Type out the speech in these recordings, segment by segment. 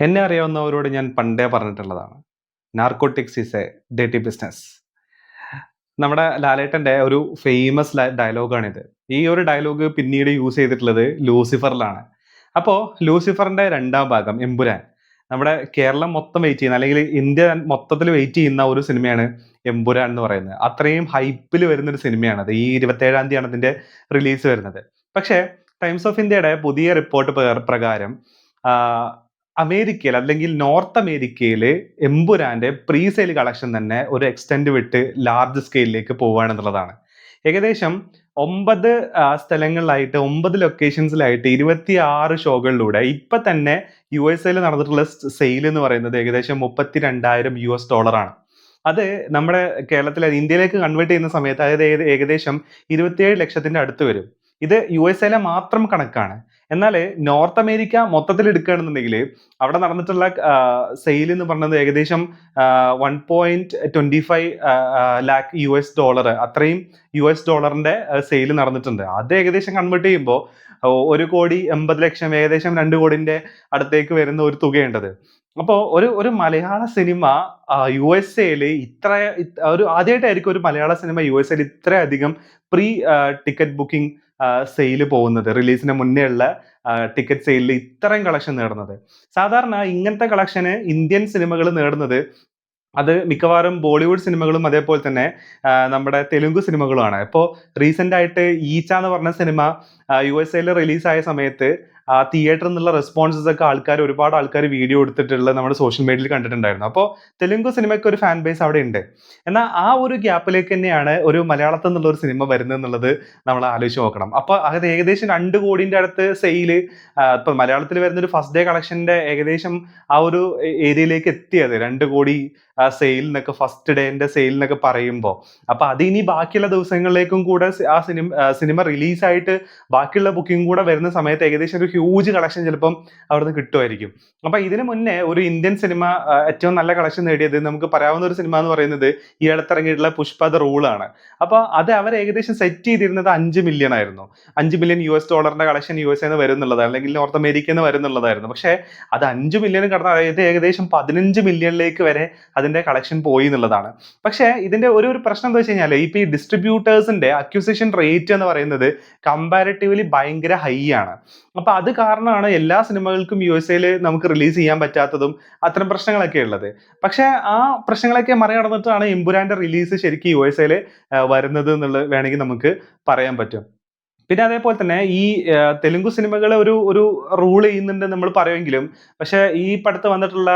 എന്നെ അറിയാവുന്നവരോട് ഞാൻ പണ്ടേ പറഞ്ഞിട്ടുള്ളതാണ്. നാർക്കോട്ടിക്സ് ഈസ് എ ഡേറ്റി ബിസിനസ് നമ്മുടെ ലാലേട്ടന്റെ ഒരു ഫേമസ് ഡയലോഗാണിത് ഈ ഒരു ഡയലോഗ് പിന്നീട് യൂസ് ചെയ്തിട്ടുള്ളത് ലൂസിഫറിലാണ്. അപ്പോൾ ലൂസിഫറിന്റെ രണ്ടാം ഭാഗം എമ്പുരാൻ. നമ്മുടെ കേരളം മൊത്തം വെയിറ്റ് ചെയ്യുന്ന അല്ലെങ്കിൽ ഇന്ത്യ മൊത്തത്തിൽ വെയിറ്റ് ചെയ്യുന്ന ഒരു സിനിമയാണ് എമ്പുരാൻ എന്ന് പറയുന്നത്. അത്രയും ഹൈപ്പിൽ വരുന്ന ഒരു സിനിമയാണ് അത്. ഈ ഇരുപത്തേഴാം തീയതിയാണ് അതിന്റെ റിലീസ് വരുന്നത്. പക്ഷേ ടൈംസ് ഓഫ് ഇന്ത്യയുടെ പുതിയ റിപ്പോർട്ട് പ്രകാരം അമേരിക്കയിൽ അല്ലെങ്കിൽ നോർത്ത് അമേരിക്കയിൽ എംപുരാന്റെ പ്രീ സെയിൽ കളക്ഷൻ തന്നെ ഒരു എക്സ്റ്റെൻഡ് വിട്ട് ലാർജ് സ്കെയിലിലേക്ക് പോവുകയാണെന്നുള്ളതാണ് ഏകദേശം ഒമ്പത് സ്ഥലങ്ങളിലായിട്ട് ഒമ്പത് ലൊക്കേഷൻസിലായിട്ട് ഇരുപത്തി ആറ് ഷോകളിലൂടെ ഇപ്പൊ തന്നെ യു എസ് എയിൽ നടന്നിട്ടുള്ള സെയിൽ എന്ന് പറയുന്നത് ഏകദേശം മുപ്പത്തി രണ്ടായിരം യു എസ് ഡോളറാണ് അത് നമ്മുടെ കേരളത്തിൽ ഇന്ത്യയിലേക്ക് കൺവേർട്ട് ചെയ്യുന്ന സമയത്ത് അതായത് ഏകദേശം ഇരുപത്തിയേഴ് ലക്ഷത്തിന്റെ അടുത്ത് വരും. ഇത് യു എസ് എയിലെ മാത്രം കണക്കാണ്. എന്നാൽ നോർത്ത് അമേരിക്ക മൊത്തത്തിൽ എടുക്കുകയാണെന്നുണ്ടെങ്കിൽ അവിടെ നടന്നിട്ടുള്ള സെയിൽ എന്ന് പറഞ്ഞത് ഏകദേശം one point twenty five lakh U S dollar അത്രയും യു എസ് ഡോളറിന്റെ സെയിൽ നടന്നിട്ടുണ്ട്. അത് ഏകദേശം കൺവേർട്ട് ചെയ്യുമ്പോൾ ഒരു കോടി എൺപത് ലക്ഷം ഏകദേശം രണ്ട് കോടിന്റെ അടുത്തേക്ക് വരുന്ന ഒരു തുകയുണ്ടത്. അപ്പോൾ ഒരു ഒരു മലയാള സിനിമ യു എസ് എയിൽ ഇത്ര ഇത് ഒരു ആദ്യമായിട്ടായിരിക്കും ഒരു മലയാള സിനിമ യു എസ് എയിൽ ഇത്രയധികം പ്രീ ടിക്കറ്റ് ബുക്കിംഗ് സെയിൽ പോകുന്നത് റിലീസിന് മുന്നേ ഉള്ള ടിക്കറ്റ് സെയിലിൽ ഇത്രയും കളക്ഷൻ നേടുന്നത്. സാധാരണ ഇങ്ങനത്തെ കളക്ഷന് ഇന്ത്യൻ സിനിമകൾ നേടുന്നത് അത് മിക്കവാറും ബോളിവുഡ് സിനിമകളും അതേപോലെ തന്നെ നമ്മുടെ തെലുങ്ക് സിനിമകളുമാണ്. ഇപ്പോൾ റീസെന്റ് ആയിട്ട് ഈച്ച എന്ന് പറഞ്ഞ സിനിമ യു എസ് എയിൽ റിലീസായ സമയത്ത് ആ തിയേറ്റർ എന്നുള്ള റെസ്പോൺസസ് ഒക്കെ ആൾക്കാർ ഒരുപാട് ആൾക്കാർ വീഡിയോ എടുത്തിട്ടുള്ള നമ്മുടെ സോഷ്യൽ മീഡിയയിൽ കണ്ടിട്ടുണ്ടായിരുന്നു. അപ്പോൾ തെലുങ്ക് സിനിമയ്ക്ക് ഒരു ഫാൻ ബേസ് അവിടെ ഉണ്ട്. എന്നാൽ ആ ഒരു ഗ്യാപ്പിലേക്ക് തന്നെയാണ് ഒരു മലയാളത്തിൽ നിന്നുള്ള ഒരു സിനിമ വരുന്നത് എന്നുള്ളത് നമ്മൾ ആലോചിച്ച് നോക്കണം. അപ്പോൾ അത് ഏകദേശം രണ്ട് കോടിന്റെ അടുത്ത് സെയിൽ ഇപ്പൊ മലയാളത്തിൽ വരുന്ന ഒരു ഫസ്റ്റ് ഡേ കളക്ഷന്റെ ഏകദേശം ആ ഒരു ഏരിയയിലേക്ക് എത്തിയത്. രണ്ട് കോടി സെയിൽ എന്നൊക്കെ ഫസ്റ്റ് ഡേന്റെ സെയിൽ എന്നൊക്കെ പറയുമ്പോൾ അപ്പൊ അത് ഇനി ബാക്കിയുള്ള ദിവസങ്ങളിലേക്കും കൂടെ ആ സിനിമ സിനിമ റിലീസായിട്ട് ബാക്കിയുള്ള ബുക്കിംഗ് കൂടെ വരുന്ന സമയത്ത് ഏകദേശം ഒരു ഹ്യൂജ് കളക്ഷൻ ചിലപ്പം അവിടുന്ന് കിട്ടുമായിരിക്കും. അപ്പൊ ഇതിനു മുന്നേ ഒരു ഇന്ത്യൻ സിനിമ ഏറ്റവും നല്ല കളക്ഷൻ നേടിയത് നമുക്ക് പറയാവുന്ന ഒരു സിനിമ എന്ന് പറയുന്നത് ഈ അടുത്തിറങ്ങിയിട്ടുള്ള പുഷ്പ ദ റൂളാണ് അപ്പൊ അത് അവർ ഏകദേശം സെറ്റ് ചെയ്തിരുന്നത് അഞ്ച് മില്യൺ ആയിരുന്നു. അഞ്ച് മില്യൺ യു എസ് ഡോളറിന്റെ കളക്ഷൻ യു എസ് എന്ന് വരുന്നുള്ളതാണ് അല്ലെങ്കിൽ നോർത്ത് അമേരിക്ക എന്ന് വരുന്നുള്ളതായിരുന്നു. പക്ഷേ അത് അഞ്ച് മില്യൺ കടന്ന് അതായത് ഏകദേശം പതിനഞ്ച് മില്യണിലേക്ക് വരെ അതിന്റെ കളക്ഷൻ പോയി എന്നുള്ളതാണ്. പക്ഷേ ഇതിന്റെ ഒരു ഒരു പ്രശ്നം എന്താ വെച്ച് കഴിഞ്ഞാൽ ഇപ്പൊ ഈ ഡിസ്ട്രിബ്യൂട്ടേഴ്സിന്റെ അക്യൂസേഷൻ റേറ്റ് എന്ന് പറയുന്നത് കമ്പാരിറ്റീവ്ലി ഭയങ്കര ഹൈ ആണ്. അപ്പൊ അത് കാരണമാണ് എല്ലാ സിനിമകൾക്കും യു എസ് എയിൽ നമുക്ക് റിലീസ് ചെയ്യാൻ പറ്റാത്തതും അത്തരം പ്രശ്നങ്ങളൊക്കെ ഉള്ളത്. പക്ഷേ ആ പ്രശ്നങ്ങളൊക്കെ മറികടന്നിട്ടാണ് എമ്പുരാന്റെ റിലീസ് ശരിക്കും യു എസ് എയിൽ വരുന്നത് എന്നുള്ളത് വേണമെങ്കിൽ നമുക്ക് പറയാൻ പറ്റും. പിന്നെ അതേപോലെ തന്നെ ഈ തെലുങ്ക് സിനിമകളെ ഒരു ഒരു റൂൾ ചെയ്യുന്നുണ്ട് നമ്മൾ പറയുമെങ്കിലും പക്ഷേ ഈ പടത്ത് വന്നിട്ടുള്ള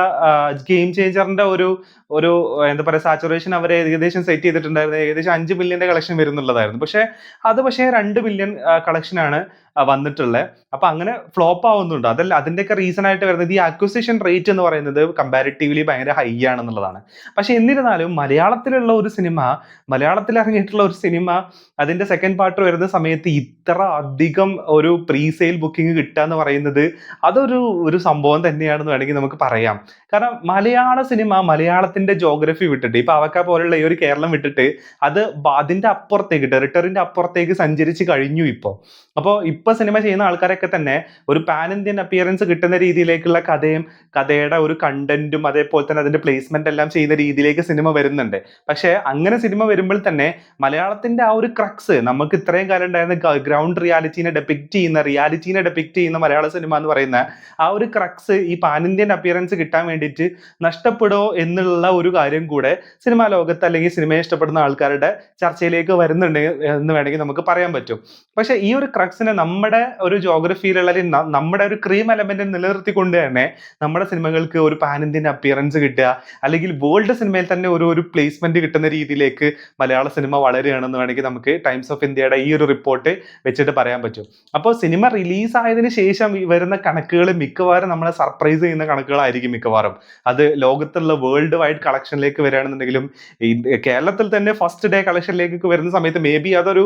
ഗെയിം ചേഞ്ചറിന്റെ ഒരു ഒരു എന്താ പറയുക സാച്ചുറേഷൻ അവർ ഏകദേശം സെറ്റ് ചെയ്തിട്ടുണ്ടായിരുന്നു. ഏകദേശം അഞ്ച് മില്യന്റെ കളക്ഷൻ വരുന്നുള്ളതായിരുന്നു. പക്ഷേ അത് പക്ഷേ രണ്ട് മില്യൺ കളക്ഷനാണ് വന്നിട്ടുള്ളത് അപ്പൊ അങ്ങനെ ഫ്ലോപ്പ് ആവുന്നുണ്ട്. അതല്ല അതിന്റെയൊക്കെ റീസൺ ആയിട്ട് വരുന്നത് ഈ അക്വിസിഷൻ റേറ്റ് എന്ന് പറയുന്നത് കമ്പാരിറ്റീവ്ലി ഭയങ്കര ഹൈ ആണെന്നുള്ളതാണ്. പക്ഷെ എന്നിരുന്നാലും മലയാളത്തിലുള്ള ഒരു സിനിമ മലയാളത്തിൽ ഇറങ്ങിയിട്ടുള്ള ഒരു സിനിമ അതിന്റെ സെക്കൻഡ് പാർട്ട് വരുന്ന സമയത്ത് ഇത്ര അധികം ഒരു പ്രീ സെയിൽ ബുക്കിംഗ് കിട്ടുക എന്ന് പറയുന്നത് അതൊരു ഒരു സംഭവം തന്നെയാണെന്ന് വേണമെങ്കിൽ നമുക്ക് പറയാം. കാരണം മലയാള സിനിമ മലയാളത്തിന്റെ ജോഗ്രഫി വിട്ടിട്ട് ഇപ്പൊ അവക്ക പോലുള്ള ഈ ഒരു കേരളം വിട്ടിട്ട് അത് അതിന്റെ അപ്പുറത്തേക്ക് ടെറിട്ടറിന്റെ അപ്പുറത്തേക്ക് സഞ്ചരിച്ച് കഴിഞ്ഞു ഇപ്പോൾ അപ്പോൾ ഇപ്പൊ സിനിമ ചെയ്യുന്ന ആൾക്കാരൊക്കെ തന്നെ ഒരു പാൻ ഇന്ത്യൻ അപ്പിയറൻസ് കിട്ടുന്ന രീതിയിലേക്കുള്ള കഥയും കഥയുടെ ഒരു കണ്ടന്റും അതേപോലെ തന്നെ അതിന്റെ പ്ലേസ്മെന്റ് എല്ലാം ചെയ്യുന്ന രീതിയിലേക്ക് സിനിമ വരുന്നുണ്ട്. പക്ഷേ അങ്ങനെ സിനിമ വരുമ്പോൾ തന്നെ മലയാളത്തിന്റെ ആ ഒരു ക്രക്സ് നമുക്ക് ഇത്രയും കാലം ഉണ്ടായിരുന്ന ഗ്രൗണ്ട് റിയാലിറ്റീനെ ഡെപിക്റ്റ് ചെയ്യുന്ന റിയാലിറ്റീനെ ഡെപിക്റ്റ് ചെയ്യുന്ന മലയാള സിനിമ എന്ന് പറയുന്ന ആ ഒരു ക്രക്സ് ഈ പാൻ ഇന്ത്യൻ അപ്പിയറൻസ് കിട്ടാൻ വേണ്ടിയിട്ട് നഷ്ടപ്പെടോ എന്നുള്ള ഒരു കാര്യം കൂടെ സിനിമാ ലോകത്ത് അല്ലെങ്കിൽ സിനിമയെ ഇഷ്ടപ്പെടുന്ന ആൾക്കാരുടെ ചർച്ചയിലേക്ക് വരുന്നുണ്ട് എന്ന് വേണമെങ്കിൽ നമുക്ക് പറയാൻ പറ്റും. പക്ഷെ ഈ ഒരു ക്രക്സിനെ നമ്മുടെ ഒരു ജോഗ്രഫിയിലുള്ള നമ്മുടെ ഒരു ക്രീം എലമെന്റ് നിലനിർത്തിക്കൊണ്ട് തന്നെ നമ്മുടെ സിനിമകൾക്ക് ഒരു പാൻ ഇന്ത്യൻ അപ്പിയറൻസ് കിട്ടുക അല്ലെങ്കിൽ വേൾഡ് സിനിമയിൽ തന്നെ ഒരു ഒരു പ്ലേസ്മെന്റ് കിട്ടുന്ന രീതിയിലേക്ക് മലയാള സിനിമ വളരുകയാണെന്ന് വേണമെങ്കിൽ നമുക്ക് ടൈംസ് ഓഫ് ഇന്ത്യയുടെ ഈ ഒരു റിപ്പോർട്ട് വെച്ചിട്ട് പറയാൻ പറ്റും. അപ്പോൾ സിനിമ റിലീസ് ആയതിനു ശേഷം വരുന്ന കണക്കുകൾ മിക്കവാറും നമ്മളെ സർപ്രൈസ് ചെയ്യുന്ന കണക്കുകളായിരിക്കും മിക്കവാറും. അത് ലോകത്തുള്ള വേൾഡ് വൈഡ് കളക്ഷനിലേക്ക് വരികയാണെന്നുണ്ടെങ്കിലും കേരളത്തിൽ തന്നെ ഫസ്റ്റ് ഡേ കളക്ഷനിലേക്ക് വരുന്ന സമയത്ത് മേ ബി അതൊരു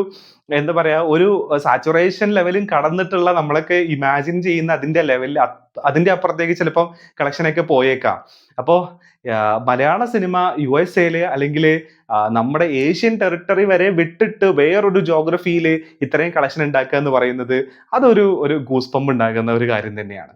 എന്താ പറയാ ഒരു സാച്ചുറേഷൻ ലെവലും കടന്നിട്ടുള്ള നമ്മളൊക്കെ ഇമാജിൻ ചെയ്യുന്ന അതിന്റെ ലെവലിൽ അതിന്റെ അപ്പുറത്തേക്ക് ചിലപ്പോൾ കളക്ഷനൊക്കെ പോയേക്കാം. അപ്പോ മലയാള സിനിമ യു എസ് എയിൽ അല്ലെങ്കിൽ നമ്മുടെ ഏഷ്യൻ ടെറിട്ടറി വരെ വിട്ടിട്ട് വേറൊരു ജോഗ്രഫിയിൽ ഇത്രയും കളക്ഷൻ ഉണ്ടാക്കുക എന്ന് പറയുന്നത് അതൊരു ഒരു ഗൂസ്പമ്പ് ഉണ്ടാകുന്ന ഒരു കാര്യം തന്നെയാണ്.